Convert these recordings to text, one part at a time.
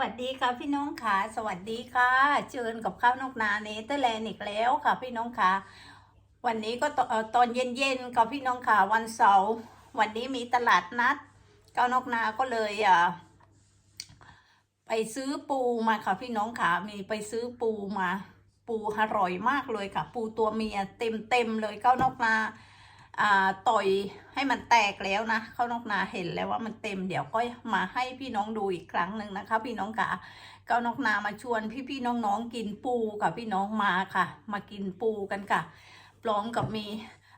วัสดีค่ะพี่น้องค่ะสวัสดีค่ะเจอกับข้าวนอกนาเนเธอร์แลนด์อีกแล้วค่ะพี่น้องค่ะวันนี้ก็ตอนเย็นๆค่ะพี่น้องค่ะวันเสาร์วันนี้มีตลาดนัดข้าวนอกนาก็เลยอะไปซื้อปูมาค่ะพี่น้องค่ะมีไปซื้อปูมา ปูอร่อยมากเลยค่ะ ปูตัวเมียเต็มเต็มๆเลยข้าวนอกนา ต่อยให้มันแตกแล้วนะข้าวนอกนาเห็นแล้วว่ามันเต็มเดี๋ยวก็มาให้พี่น้องดูอีกครั้งหนึ่งนะคะ พี่น้องค่ะข้านอกนามาชวนพี่ๆน้องๆกินปูค่ะพี่น้องมาค่ะ มากินปูกันค่ะพร้อมกับมี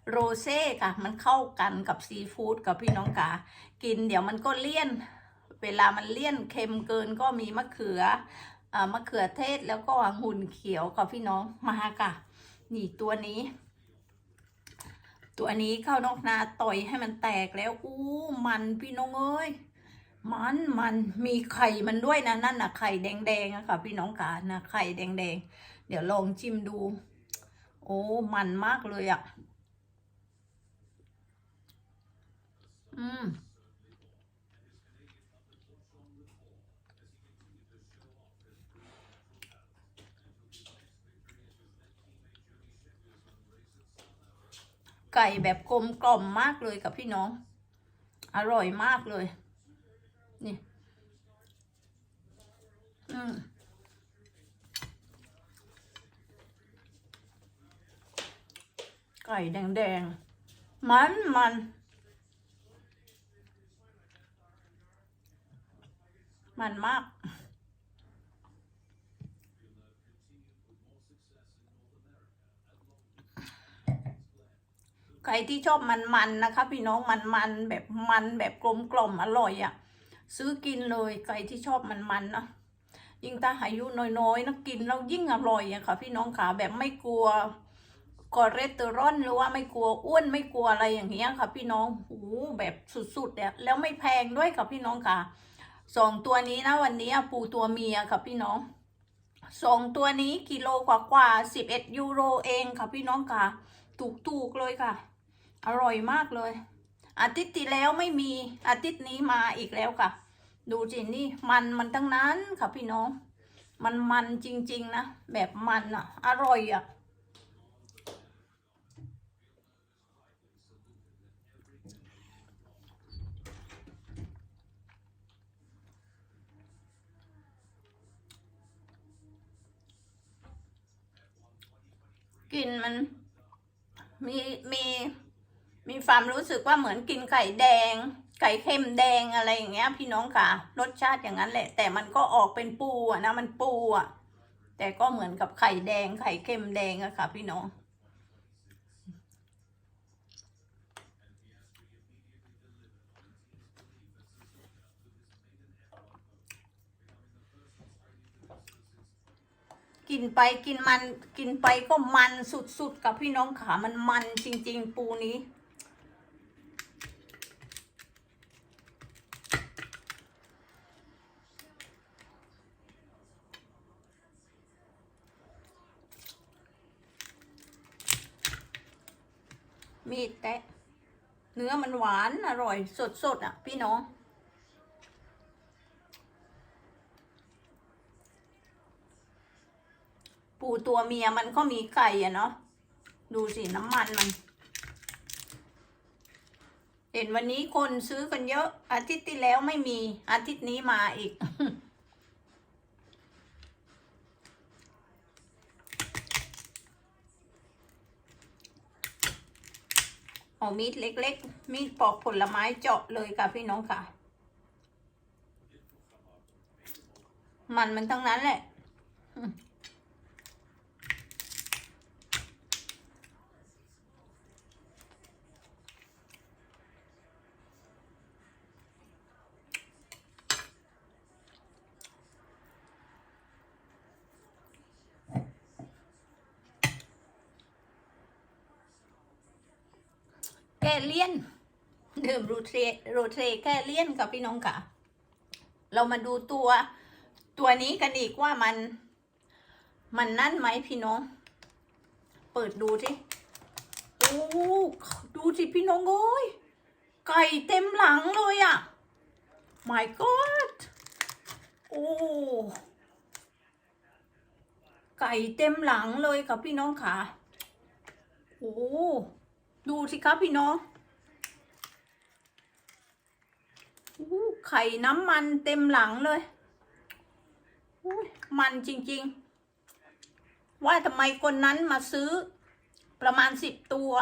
โรเซ่ค่ะ มันเข้ากันกับซีฟู้ดกับพี่น้องค่ะกินเดี๋ยวมันก็เลี่ยน เวลามันเลี่ยนเค็มเกินก็มีมะเขืออมะเขือเทศแล้วก็หุ่นเขียวค่ะพี่น้องมาค่ะ นี่ตัวนี้ ตัวนี้เข้านอกนาต่อยให้มันแตกแล้วอู้มันพี่น้องเอ้ยมันมันมีไข่มันด้วยนะนั่นน่ะไข่แดงๆอะค่ะ พี่น้องขานะไข่แดงๆ เดี๋ยวลองชิมดู โอ้มันมากเลยอะอืม ไก่แบบกลมกล่อมมากเลยกับพี่น้อง อร่อยมากเลย นี่ อืมไก่แดงๆ มันมันมันมาก รที่ชอบมันๆนะคะ พี่น้องมันๆแบบมันแบบกลมกล่อมอร่อยอะ่ะ ซื้อกินเลยใครที่ชอบมันๆนะยิ่งถ้าอายุน้อยๆนะกินแล้วยิ่งอร่อยอะค่ะ พี่น้องขาแบบไม่กลัวคอเลสเตอรอลหรือว่าไม่กลัวอ้วนไม่กลัวอะไรอย่างเงี้ยค่ะ พี่น้องโอ้แบบสุดๆเนี่ยแล้วไม่แพงด้วยค่ะพี่น้องค่ะสองตัวนี้นะวันนี้ปูตัวเมียค่ะพี่น้องสองตัวนี้กิโลกว่ากว่าสิบเอ็ดยูโรเองค่ะพี่น้องค่ะถูกๆเลยค่ะ อร่อยมากเลย อาทิตย์ที่แล้วไม่มีอาทิตย์นี้มาอีกแล้วค่ะ ดูสินี่มันมันทั้งนั้นค่ะพี่น้อง มันมันจริง ๆ นะ แบบมันอะ อร่อยอะกลิ่นมันมีมี มีความรู้สึกว่าเหมือนกินไก่แดงไก่เค็มแดงอะไรอย่างเงี้ย พี่น้องค่ะ รสชาติอย่างนั้นแหละ แต่มันก็ออกเป็นปูอะนะมันปูอะแต่ก็เหมือนกับไข่แดงไข่เค็มแดงอะค่ะ พี่น้องกินไปกินมันกินไปก็มันสุดๆกับพี่น้องขามันมันจริง ๆ ปูนี้ มีดแตะ เนื้อมันหวานอร่อย สดๆอะ พี่น้อง ปูตัวเมียมันก็มีไก่อะเนาะ ดูสิน้ำมันมัน เห็นวันนี้คนซื้อกันเยอะ อาทิตย์ที่แล้วไม่มี อาทิตย์นี้มาอีก เอามีดเล็ก ๆ มีดปอกผลไม้เจาะเลยค่ะพี่น้องค่ะ มันมันทั้งนั้นแหละ แกเลี่ยนดื่มรูเทรโรเทรแกเลี่ยนกับพี่น้องค่ะ เรามาดูตัวตัวนี้กันอีกว่ามัน มันนั่นไหมพี่น้อง เปิดดูสิโอ้ดูสิพี่น้องเอ้ยไก่เต็มหลังเลยอะ่ะ my god โอ้ข่เต็มหลังเลยค่ะพี่น้องค่ะ โอ้ ดูสิครับพี่น้องโอ้ไข่น้ำมันเต็มหลังเลยโอ้ยมันจริง ๆ ว่าทำไมคนนั้นมาซื้อประมาณสิบตัว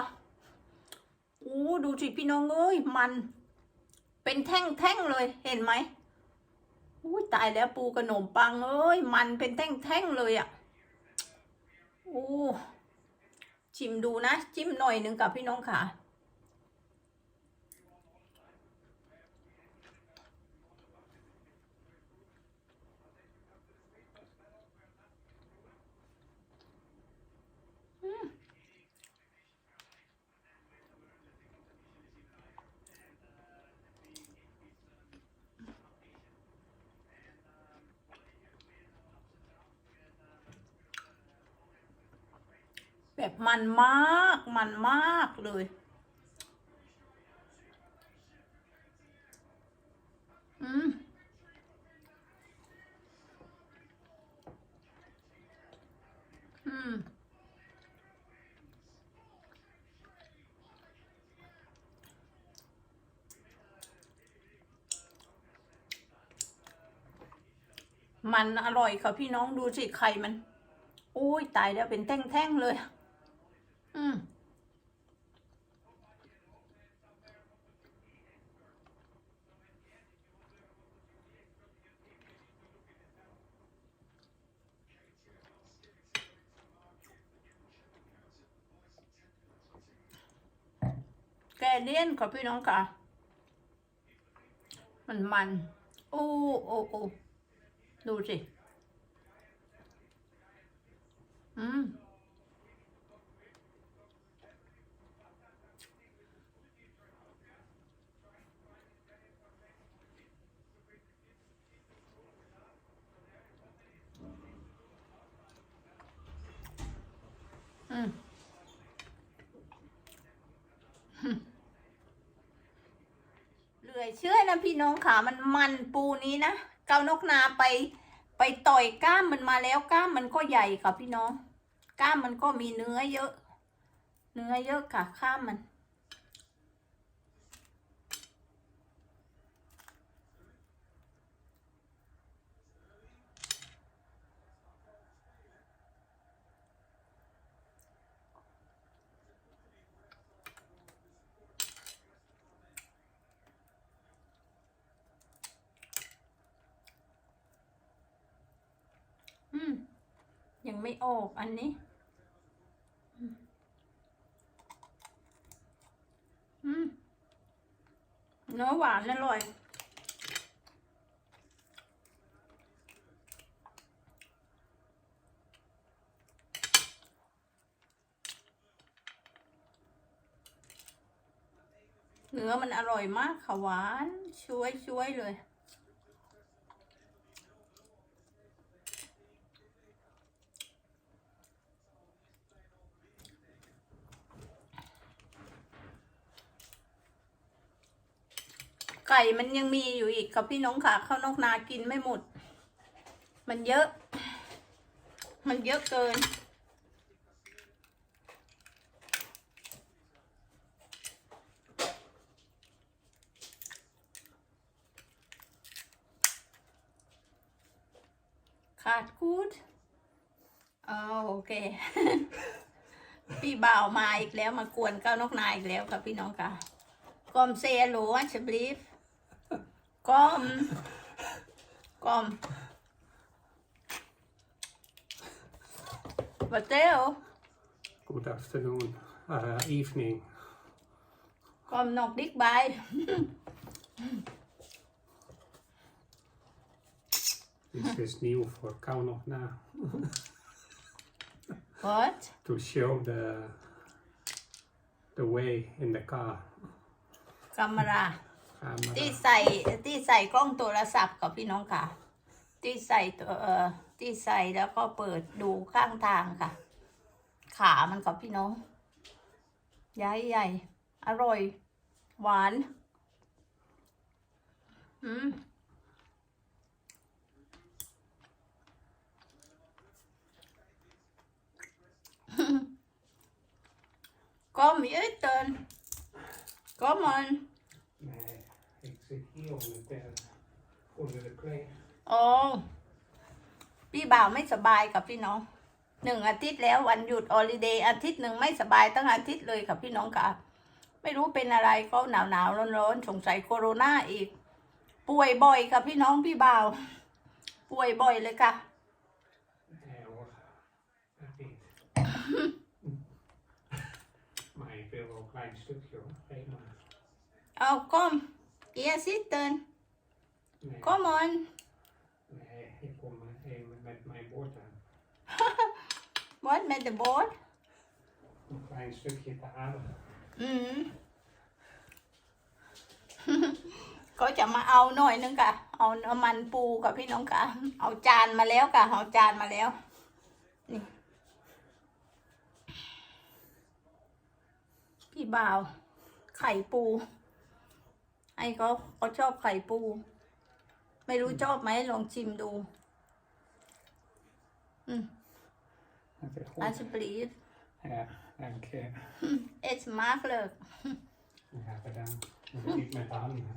โอ้ดูสิพี่น้องเอ้ยมันเป็นแท่งๆเลยเห็นไหมอุ้ยตายแล้วปูขนมปังเอ้ยมันเป็นแท่งๆเลยอะ่ะโอ้ ชิมดูนะจิ้มหน่อยหนึ่งกับพี่น้องค่ะ แบบมันมากมันมากเลย อืมอืมมันอร่อยค่ะพี่น้องดูสิไข่มันอุ้ยตายแล้วเป็นแท่งๆเลย อืมแกเลี่ยนค่ะพี่น้องค่ะ มันมันโอ้โอ้โอ้ดูสิ อืม เหลือเชื่อนะพี่น้องขามันมันปูนี้นะ เกานกนาไป ไปต่อยกล้ามมันมาแล้วกล้ามมันก็ใหญ่ค่ะพี่น้องกล้ามมันก็มีเนื้อเยอะ เนื้อเยอะค่ะข้ามมัน อืม ยังไม่ออกอันนี้ อืม เนื้อหวานอร่อย เนื้อมันอร่อยมากค่ะหวาน ช่วยช่วยเลย ไก่มันยังมีอยู่อีกค่ะพี่น้องค่ะข้าวนอกนากินไม่หมด มันเยอะ มันเยอะเกิน ขาดกูดอ๋อโอเค พี่บ่าวมาอีกแล้วมากวนเก้านกนาอีกแล้วค่ะพี่น้องค่ะ Kom säga hallå alsjeblieft. Com com Mateo. Good afternoon, uh, evening. Con nọc biết bài. This is new for Kauno now. what? To show the the way in the car. Camera. ที่ใส่ที่ใส่กล้องโทรศัพท์กับพี่น้องค่ะ ที่ใส่ตัวเอ่อที่ใส่แล้วก็เปิดดูข้างทางค่ะ ขามันกับพี่น้องใหญ่ใหญ่อร่อย หวานอืมก็มีเอตินก็มัน zit hier onder de, onder de klei. โอ้พี่บ่าวไม่สบายกับพี่น้องหนึ่งอาทิตย์แล้ววันหยุดออลิเดย์อาทิตย์หนึ่งไม่สบายตั้งอาทิตย์เลยค่ะพี่น้องค่ะไม่รู้เป็นอะไรก็หนาวหนาวร้อนร้อนๆสงสัยโคโรนาอีก ป่วยบ่อยค่ะพี่น้องพี่บ่าว ป่วยบ่อยเลยค่ะ Nee hoor, dat niet. maar ik wil wel een klein stukje hoor. Geef maar. เอาก้ม เอียซิเติน Nee, ก้มอน nee, ik kom even met mijn bord aan. บอสเมดบอส Een klein stukje te halen. อืมก็จะมาเอาหน่อยนึงค่ะ เอาน้ำมันปูกับพี่น้องค่ะ เอาจานมาแล้วค่ะ เอาจานมาแล้ว นี่ พี่บ่าว ไข่ปู ไอ้เขาเขาชอบไข่ปู ไม่รู้ชอบไหมลองชิมดู อืม Dat is goed. อาชิปลีส Ja, dank je. เอสมาร์กเลย Ja, bedankt. Dat is niet met de handen. hè.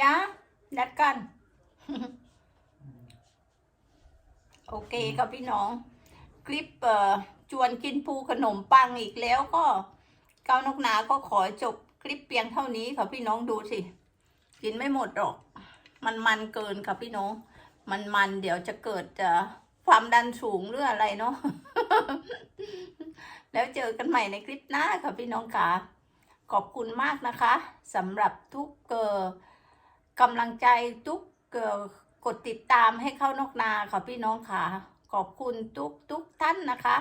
ยะนัดกันโอเคครับพี่น้อง คลิปเอ่อชวนกินปูขนมปังอีกแล้วก็ เก้านกนาก็ขอจบคลิปเพียงเท่านี้ค่ะพี่น้องดูสิ กินไม่หมดหรอก มันมันเกินค่ะพี่น้อง มันมันเดี๋ยวจะเกิดจะความดันสูงหรืออะไรเนาะ แล้วเจอกันใหม่ในคลิปหน้าค่ะพี่น้องค่ะ ขอบคุณมากนะคะสำหรับทุกเอ่อกำลังใจทุกเอ่อกดติดตามให้เข้านกนาค่ะพี่น้องค่ะ ขอบคุณทุกทุกท่านนะคะ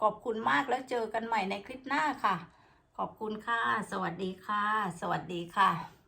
ขอบคุณมากแล้วเจอกันใหม่ในคลิปหน้าค่ะ ขอบคุณค่ะ สวัสดีค่ะ สวัสดีค่ะ